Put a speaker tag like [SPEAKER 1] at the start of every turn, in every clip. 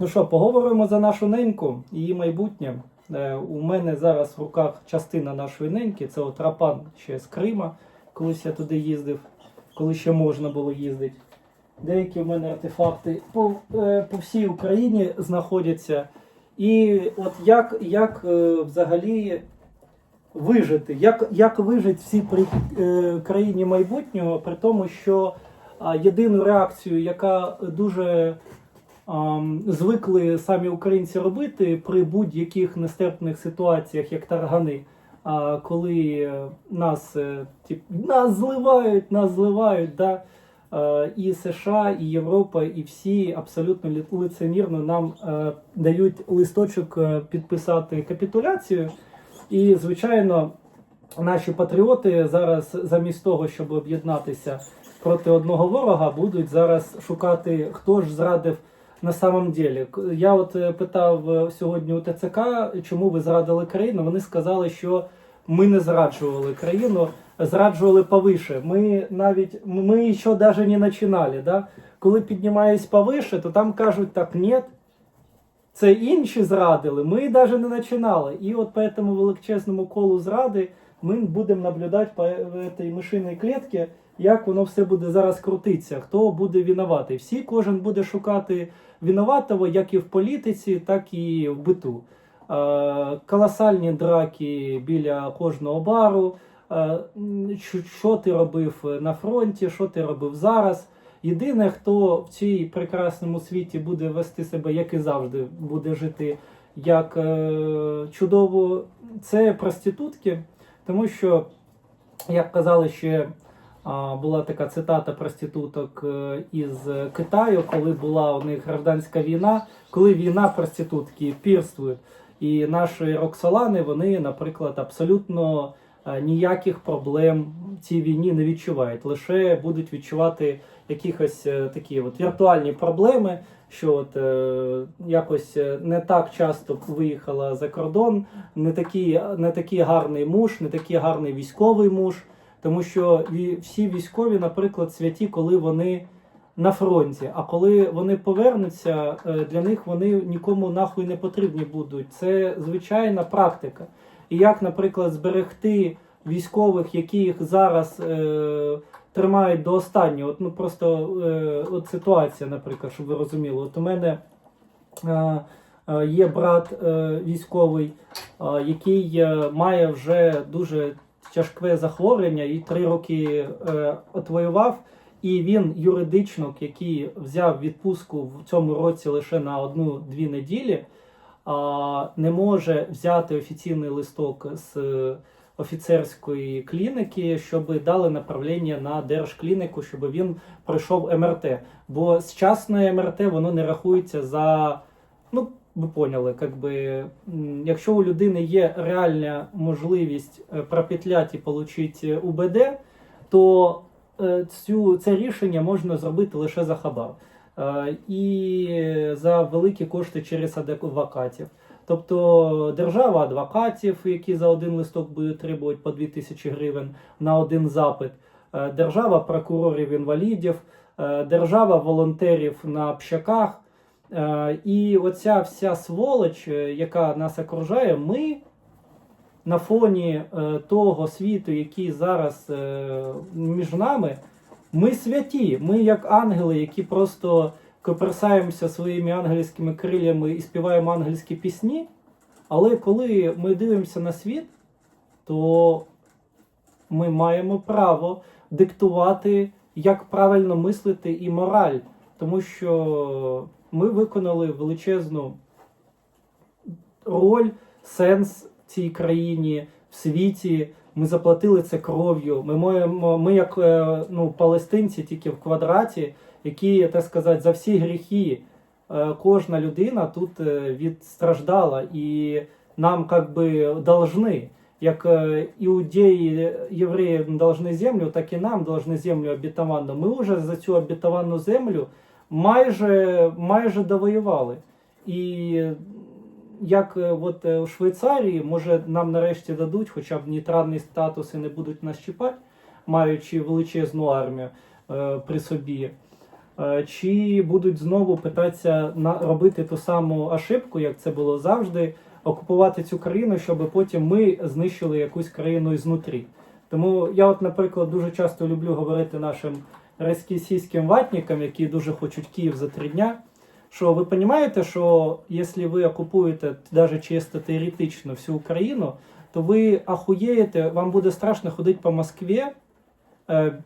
[SPEAKER 1] Ну що, поговоримо за нашу неньку, її майбутнє. Е, У мене зараз в руках частина нашої неньки, це от ще з Крима. Колись я туди їздив, коли ще можна було їздити. Деякі в мене артефакти по, е, по всій Україні знаходяться. І от як, як е, взагалі вижити, як, як вижити всі при е, країні майбутнього, при тому, що єдину реакцію, яка дуже звикли самі українці робити при будь-яких нестерпних ситуаціях, як таргани. А коли е, нас, е, тип, нас зливають, нас зливають, да? е, і США, і Європа, і всі абсолютно лицемірно нам дають листочок підписати капітуляцію. І, звичайно, наші патріоти зараз, замість того, щоб об'єднатися проти одного ворога, будуть зараз шукати, хто ж зрадив на самом деле. Я от е, питав е, сьогодні у ТЦК, чому ви зрадили країну. Вони сказали, що ми не зраджували країну, зраджували повише. Ми навіть ми ще навіть не починали. Да? Коли піднімаюсь повише, то там кажуть так, ні. Це інші зрадили, ми навіть не починали. І от по цьому величезному колу зради ми будемо наблюдати по цій мишиній клітці, як воно все буде зараз крутитися, хто буде винуватий. Всі, кожен буде шукати винуватого, як і в політиці, так і в биту. Е, колосальні драки біля кожного бару. Е, що, ти робив на фронті, що ти робив зараз. Єдине, хто в цій прекрасному світі буде вести себе, як і завжди, буде жити як е, чудово, це проститутки, тому що, як казали ще. Була така цитата проституток е, із Китаю, коли була у них гражданська війна, коли війна проститутки пірствують. І наші Роксолани, вони, наприклад, абсолютно е, ніяких проблем в цій війні не відчувають. Лише будуть відчувати якихось е, такі от віртуальні проблеми, що от е, якось не так часто виїхала за кордон, не такий, не такий гарний муж, не такий гарний військовий муж. Тому що всі військові, наприклад, святі, коли вони на фронті. А коли вони повернуться, е, для них вони нікому нахуй не потрібні будуть. Це звичайна практика. І як, наприклад, зберегти військових, яких зараз е, тримають до останнього. От ну просто е, от ситуація, наприклад, щоб ви розуміли. От у мене е, е, є брат е, військовий, е, який е, має вже дуже тяжке захворювання і три роки е, отвоював. І він юридично, який взяв відпустку в цьому році лише на одну-дві неділі, а, не може взяти офіційний листок з офіцерської клініки, щоб дали направлення на держклініку, щоб він пройшов МРТ. Бо з частної МРТ воно не рахується за. Ви поняли, как би, якщо у людини є реальна можливість е, пропетляти і отримати УБД, то е, цю, це рішення можна зробити лише за хабар. Е, І за великі кошти через адвокатів. Тобто держава адвокатів, які за один листок будуть требувати по 2000 гривень на один запит, е, держава прокурорів інвалідів, е, держава волонтерів на общаках. Е, І оця вся сволоч, е, яка нас окружає, ми на фоні е, того світу, який зараз між нами, ми святі. Ми як ангели, які просто коперсаємося своїми ангельськими крилями і співаємо ангельські пісні. Але коли ми дивимося на світ, то ми маємо право диктувати, як правильно мислити і мораль. Тому що ми виконали величезну роль, сенс в цій країні, в світі. Ми заплатили це кров'ю. Ми маємо, ми як е, ну, палестинці, тільки в квадраті, які, так сказати, за всі гріхи е, кожна людина тут е, відстраждала, і нам як би должны. Як е, іудеї євреям должны землю, так і нам должны землю обітовану. Ми вже за цю обітовану землю майже, майже довоювали. І як е, от е, у Швейцарії, може нам нарешті дадуть хоча б нейтральний статус і не будуть нас чіпати, маючи величезну армію е, при собі. Е, Чи будуть знову питатися робити ту саму ошибку, як це було завжди, окупувати цю країну, щоб потім ми знищили якусь країну ізнутрі. Тому я, от, наприклад, дуже часто люблю говорити нашим російським ватникам, які дуже хочуть Київ за три дня. Що ви розумієте, що якщо ви окупуєте навіть чисто теоретично всю Україну, то ви ахуєєте, вам буде страшно ходити по Москві, е,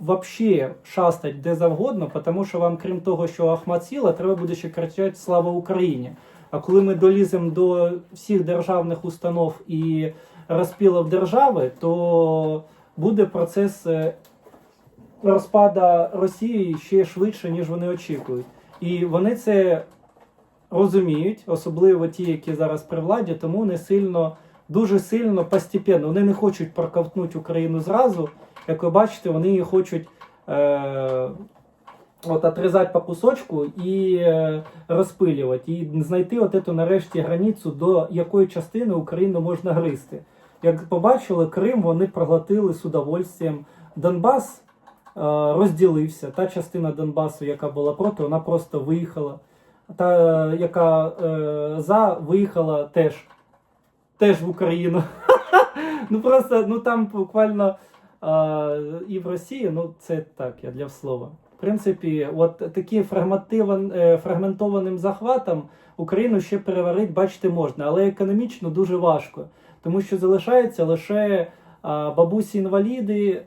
[SPEAKER 1] вообще шастать де завгодно, тому що вам, крім того, що Ахмат сіла, треба буде ще кричати Слава Україні. А коли ми доліземо до всіх державних установ і розпілів держави, то буде процес е, розпада Росії ще швидше, ніж вони очікують. І вони це розуміють, особливо ті, які зараз при владі, тому не сильно, дуже сильно постепенно. Вони не хочуть проковтнути Україну зразу. Як ви бачите, вони її хочуть е, от, отрізати по кусочку і е, розпилювати. І знайти от эту, нарешті границю, до якої частини Україну можна гризти. Як побачили, Крим вони проглотили з удовольствием. Донбас розділився. Та частина Донбасу, яка була проти, вона просто виїхала. Та, е, яка е, за, виїхала теж, теж в Україну. ну просто ну там буквально е, і в Росії, ну це так, я для слова. В принципі, от таким е, фрагментованим захватом Україну ще переварити, бачити можна, але економічно дуже важко, тому що залишаються лише а, бабусі інваліди, е,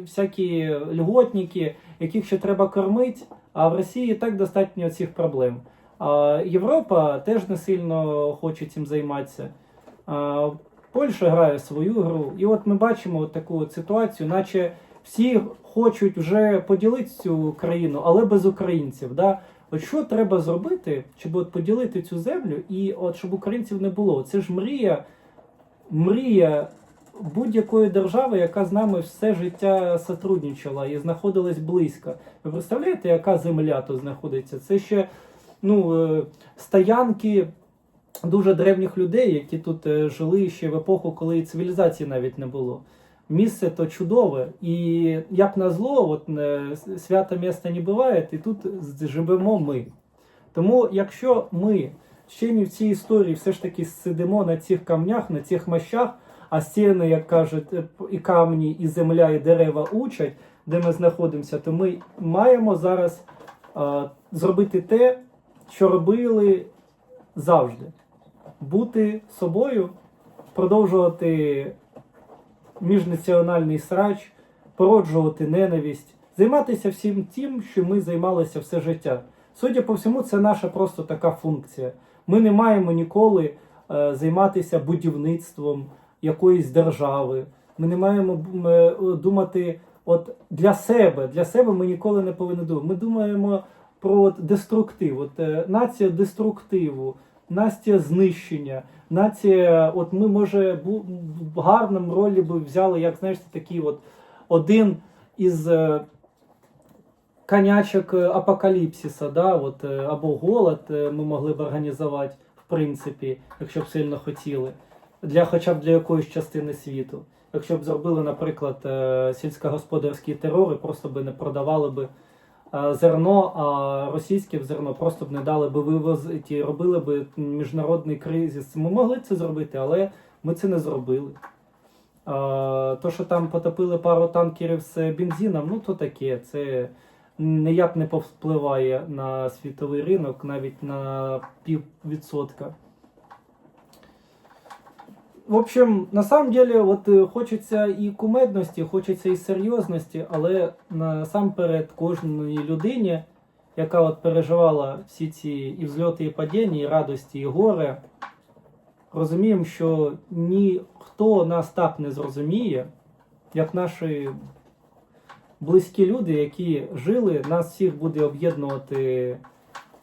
[SPEAKER 1] всякі льготники, яких ще треба кормити. А в Росії так достатньо цих проблем. Європа теж не сильно хоче цим займатися. Польща грає свою гру. І от ми бачимо таку ситуацію, наче всі хочуть вже поділити цю країну, але без українців. Да? От що треба зробити, щоб от поділити цю землю і от щоб українців не було? Це ж мрія, мрія будь-якої держави, яка з нами все життя сотрудничала і знаходилась близько. Ви представляєте, яка земля тут знаходиться? Це ще ну, е, стоянки дуже древніх людей, які тут е, жили ще в епоху, коли цивілізації навіть не було. Місце то чудове, і як на зло, от е, свято міста не буває, і тут живемо ми. Тому, якщо ми ще не в цій історії все ж таки сидимо на цих камнях, на цих мощах, а стіни, як кажуть, е, і камні, і земля, і дерева учать, де ми знаходимося, то ми маємо зараз е, зробити те, що робили завжди. Бути собою, продовжувати міжнаціональний срач, породжувати ненависть, займатися всім тим, що ми займалися все життя. Судя по всьому, це наша просто така функція. Ми не маємо ніколи е, займатися будівництвом якоїсь держави. Ми не маємо е, думати от для себе. Для себе ми ніколи не повинні думати. Ми думаємо про от деструктив, от, е, нація деструктиву, нація знищення, нація, от ми може в гарному ролі би взяли, як знаєш, такий от один із е, конячок апокаліпсиса, да, от, або голод ми могли б організувати, в принципі, якщо б сильно хотіли, для хоча б для якоїсь частини світу. Якщо б зробили, наприклад, е, сільськогосподарський терор і просто би не продавали би е, зерно, а російське зерно просто б не дали би вивозити робили б міжнародний кризис. Ми могли це зробити, але ми це не зробили. То, що там потопили пару танкерів з бензином, ну то таке. Це ніяк не повпливає на світовий ринок навіть на пів відсотка. В общем, на самом деле, от е, хочеться і кумедності, хочеться і серйозності, але насамперед кожній людині, яка от переживала всі ці і взльоти, і падіння, і радості, і горе, розуміємо, що ніхто нас так не зрозуміє, як наші близькі люди, які жили, нас всіх буде об'єднувати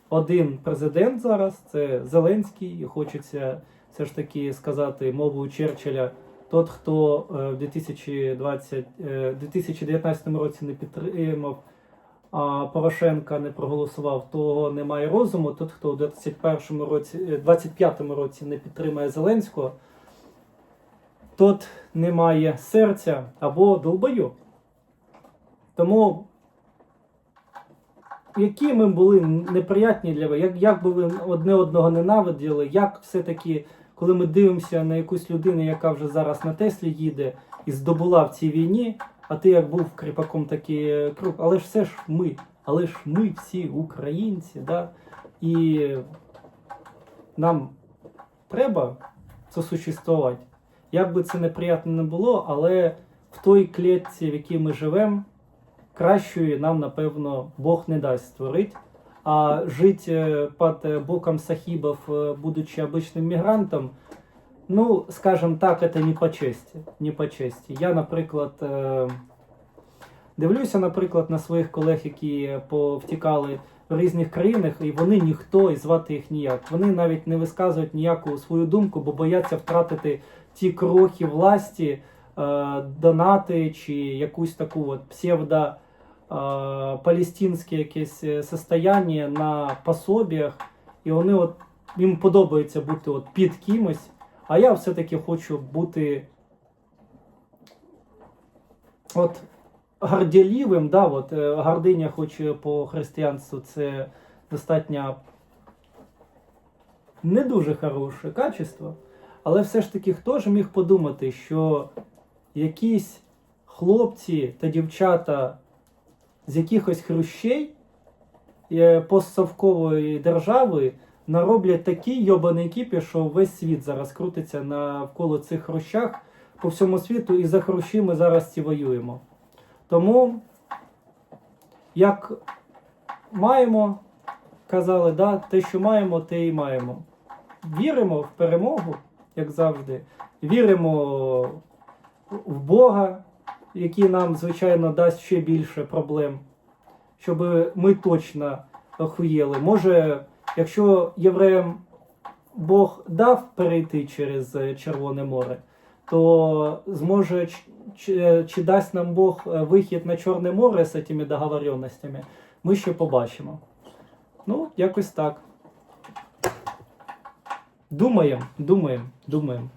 [SPEAKER 1] один президент зараз, це Зеленський, і хочеться все ж таки сказати мовою Черчилля. Тот, хто е, в 2020, е, 2019 році не підтримав а Порошенка, не проголосував, того немає розуму. Тот, хто в 21 році, е, 25 році не підтримає Зеленського, тот не має серця або долбойоб. Тому які ми були неприятні для вас, як, як би ви одне одного ненавиділи, як все-таки, коли ми дивимося на якусь людину, яка вже зараз на Теслі їде і здобула в цій війні, а ти як був кріпаком такий круг, але ж все ж ми, але ж ми всі українці, да? і нам треба сосуществувати. Як би це неприємно не було, але в той клітці, в якій ми живемо, кращої нам, напевно, Бог не дасть створити. А жити під боком сахібів, е, будучи обичним мігрантом, ну, скажем так, це не по честі. Не по честі. Я, наприклад, е, дивлюся, наприклад, на своїх колег, які повтікали в різних країнах, і вони ніхто і звати їх ніяк. Вони навіть не висказують ніяку свою думку, бо бояться втратити ті крохи власті, е, донати чи якусь таку от псевдо палестинське якесь е, состояння на пособіях, і вони от їм подобається бути от під кимось, а я все-таки хочу бути от горділівим, да, от, е, гординя, хоч по християнству, це достатньо не дуже хороше качество, але все ж таки хто ж міг подумати, що якісь хлопці та дівчата з якихось хрущей е, постсовкової держави нароблять такий йобаний кіпі, що весь світ зараз крутиться навколо цих хрущах по всьому світу, і за хрущі ми зараз ці воюємо. Тому, як маємо, казали, да, те, що маємо, те і маємо. Віримо в перемогу, як завжди. Віримо в Бога, який нам, звичайно, дасть ще більше проблем, щоб ми точно охуєли. Може, якщо євреям Бог дав перейти через е, Червоне море, то зможе чи, чи дасть нам Бог е, вихід на Чорне море з цими договоренностями, ми ще побачимо. Ну, якось так. Думаємо, думаємо, думаємо.